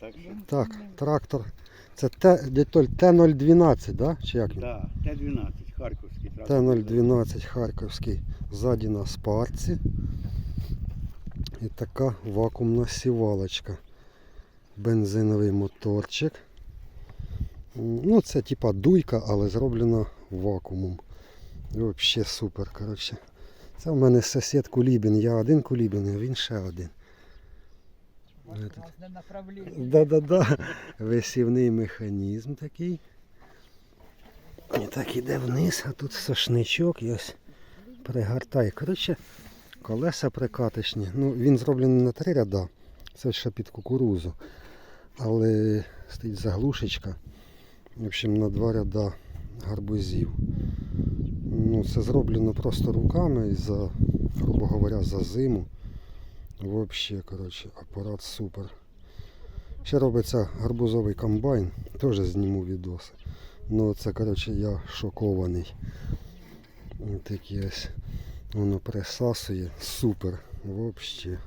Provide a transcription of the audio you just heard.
так що. Так, трактор. Це Т, дядь Т012, да? Чи як він? Да, Т-12, Харківський трактор. Т012 Харківський. Ззаді на спарці. І така вакуумна сівалочка. Бензиновий моторчик. Ну, це типа дуйка, але зроблена вакуумом. Взагалі супер, коротше. Це в мене сусід Кулібін. Я один Кулібін, а він ще один. Этот. Да-да-да. Висівний механізм такий. І так іде вниз, а тут сошничок і ось пригортає. Коротше, колеса прикаточні. Ну, він зроблений на три ряда. Це ще під кукурузу. Але стоїть заглушечка. В общем, на два ряда гарбузів. Ну, це зроблено просто руками і за, грубо говоря, за зиму. Взагалі, коротше, апарат супер. Ще робиться гарбузовий комбайн, теж зніму відоси. Ну це коротше я шокований. Такі ось воно присасує. Супер. Взагалі.